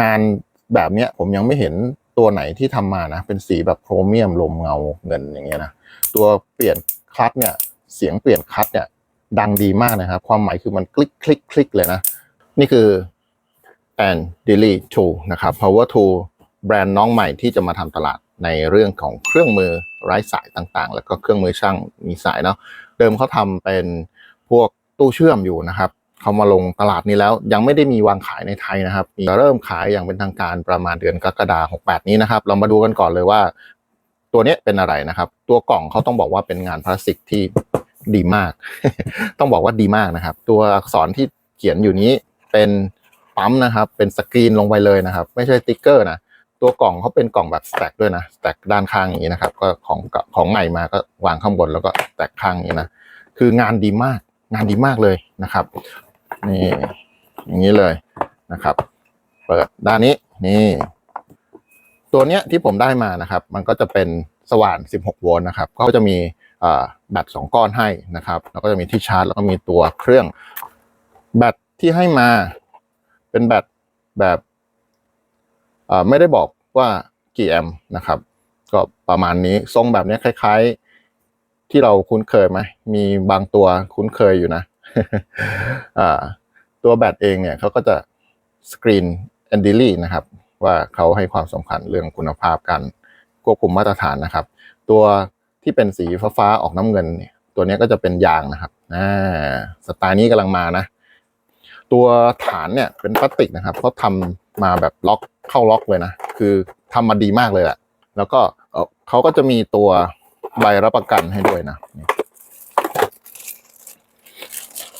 งานแบบเนี้ยผมยังไม่เห็นตัวไหนที่ทำมานะ เป็นสีแบบโครเมียมลมเงาเงินอย่างเงี้ยนะตัวเปลี่ยนคลัตเนี่ยเสียงเปลี่ยนคลัตเนี่ยดังดีมากนะครับ ความหมายคือมันคลิกคลิกคลิกเลยนะ นี่คือ and d e l y Tool นะครับ Power Tool แบรนด์น้องใหม่ที่จะมาทำตลาดในเรื่องของเครื่องมือไร้สายต่างๆ แล้วก็เครื่องมือช่างมีสายเนาะเดิมเขาทำเป็นพวกตู้เชื่อมอยู่นะครับ เขามาลงตลาดนี้แล้ว ยังไม่ได้มีวางขายในไทยนะครับมีเริ่มขายอย่างเป็นทางการประมาณเดือนกรกฎาคม68 นี้นะครับ เรามาดูกันก่อนเลยว่า ตัวนี้เป็นอะไรนะครับ ตัวกล่องเขาต้องบอกว่าเป็นงานพลาสติกที่ดีมาก ต้องบอกว่าดีมากนะครับ ตัวอักษรที่เขียนอยู่นี้เป็นปั๊มนะครับ เป็นสกรีนลงไปเลยนะครับ ไม่ใช่สติ๊กเกอร์นะตัวกล่องเขาเป็นกล่องแบบสแต็กด้วยนะสแต็กด้านข้างอย่างนี้นะครับ ก็ของของใหม่มาก็วางข้างบนแล้วก็สแต็กข้างอย่างนี้นะคืองานดีมาก งานดีมากเลยนะครับ นี่อย่างนี้เลยนะครับ เปิดด้านนี้นี่ ตัวเนี้ยที่ผมได้มานะครับ มันก็จะเป็นสว่าน 16 โวลต์นะครับก็จะมีแบตสองก้อนให้นะครับแล้วก็จะมีที่ชาร์จ แล้วก็มีตัวเครื่องแบตที่ให้มาเป็นแบตแบบไม่ได้บอกว่ากี่แอมป์นะครับ ก็ประมาณนี้ทรงแบบนี้คล้าย ๆ ที่เราคุ้นเคยไหมมีบางตัวคุ้นเคยอยู่นะ ตัวแบตเองเนี่ยเขาก็จะสกรีนแอนดิลี่นะครับ ว่าเขาให้ความสำคัญเรื่องคุณภาพการควบคุมมาตรฐานนะครับ ตัวที่เป็นสีฟ้าๆออกน้ำเงินเนี่ยตัวนี้ก็จะเป็นยางนะครับอ่าสไตล์นี้กำลังมานะ ตัวฐานเนี่ยเป็นพลาสติกนะครับเขาทำมาแบบล็อกเข้าล็อกเลยนะ คือทำมาดีมากเลยแหละแล้วก็เอ่อเขาก็จะมีตัวใบรับประกันให้ด้วยนะนี่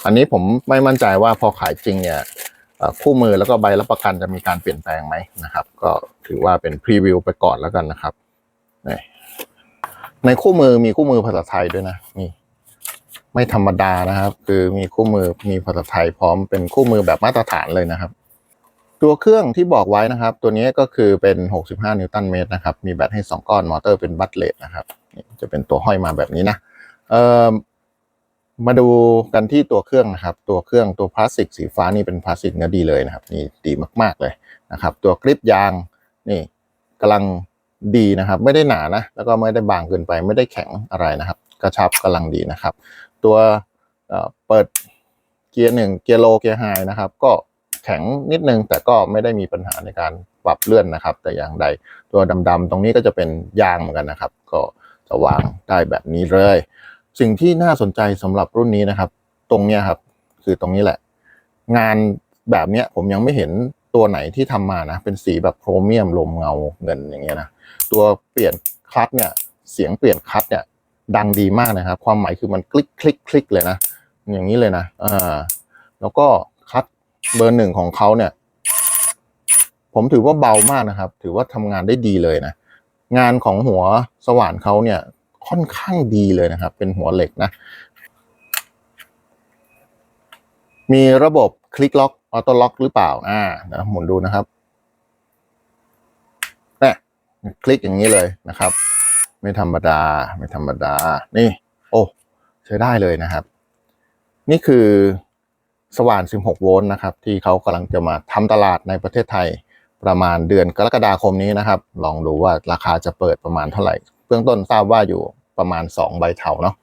อันนี้ผมไม่มั่นใจว่าพอขายจริงเนี่ยคู่มือแล้วก็ใบรับประกันจะมีการเปลี่ยนแปลงไหมนะครับ ก็ถือว่าเป็นพรีวิวไปก่อนแล้วกันนะครับในคู่มือมีคู่มือภาษาไทยด้วยนะนี่ไม่ธรรมดานะครับ คือมีคู่มือมีภาษาไทยพร้อมเป็นคู่มือแบบมาตรฐานเลยนะครับ ตัวเครื่องที่บอกไว้นะครับ ตัวนี้ก็คือเป็น 65 นิวตันเมตรนะครับ มีแบตให้ 2 ก้อนมอเตอร์เป็นบัตเลตนะครับจะเป็นตัวห้อยมาแบบนี้นะเอ่อ มาดูกันที่ตัวเครื่องนะครับ ตัวเครื่องตัวพลาสติกสีฟ้านี่เป็นพลาสติกเนื้อดีเลยนะครับ นี่ดีมากๆเลยนะครับ ตัวกริปยางนี่กำลังดีนะครับ ไม่ได้หนานะ แล้วก็ไม่ได้บางเกินไป ไม่ได้แข็งอะไรนะครับ กระชับกำลังดีนะครับ ตัวเอ่อเปิดเกียร์หนึ่งเกียร์โลเกียร์ไฮนะครับ ก็แข็งนิดนึง แต่ก็ไม่ได้มีปัญหาในการปรับเลื่อนนะครับ แต่อย่างใดตัวดำๆตรงนี้ก็จะเป็นยางเหมือนกันนะครับ ก็จะวางได้แบบนี้เลย สิ่งที่น่าสนใจสำหรับรุ่นนี้นะครับ ตรงเนี้ยครับ คือตรงนี้แหละ งานแบบเนี้ยผมยังไม่เห็นตัวไหนที่ทำมานะ เป็นสีแบบโครเมียมลมเงาเงินอย่างเงี้ยนะตัวเปลี่ยนคลัตช์เนี่ยเสียงเปลี่ยนคลัตช์เนี่ยดังดีมากนะครับ ความหมายคือมันคลิกคลิกคลิกเลยนะ อย่างนี้เลยนะอ่าแล้วก็คลัตช์เบอร์หนึ่งของเขาเนี่ย ผมถือว่าเบามากนะครับ ถือว่าทำงานได้ดีเลยนะ งานของหัวสว่านเขาเนี่ย ค่อนข้างดีเลยนะครับ เป็นหัวเหล็กนะ มีระบบคลิกล็อกออโต้ล็อกหรือเปล่า อ่านะหมุนดูนะครับนี่คลิกอย่างนี้เลยนะครับ ไม่ธรรมดา ไม่ธรรมดา นี่ โอ้ใช้ได้เลยนะครับ นี่คือสว่าน 16 โวลต์นะครับ ที่เขากำลังจะมาทำตลาดในประเทศไทยประมาณเดือนกรกฎาคมนี้นะครับ ลองดูว่าราคาจะเปิดประมาณเท่าไหร่ เบื้องต้นทราบว่าอยู่ ประมาณ 2 ใบเถาเนาะ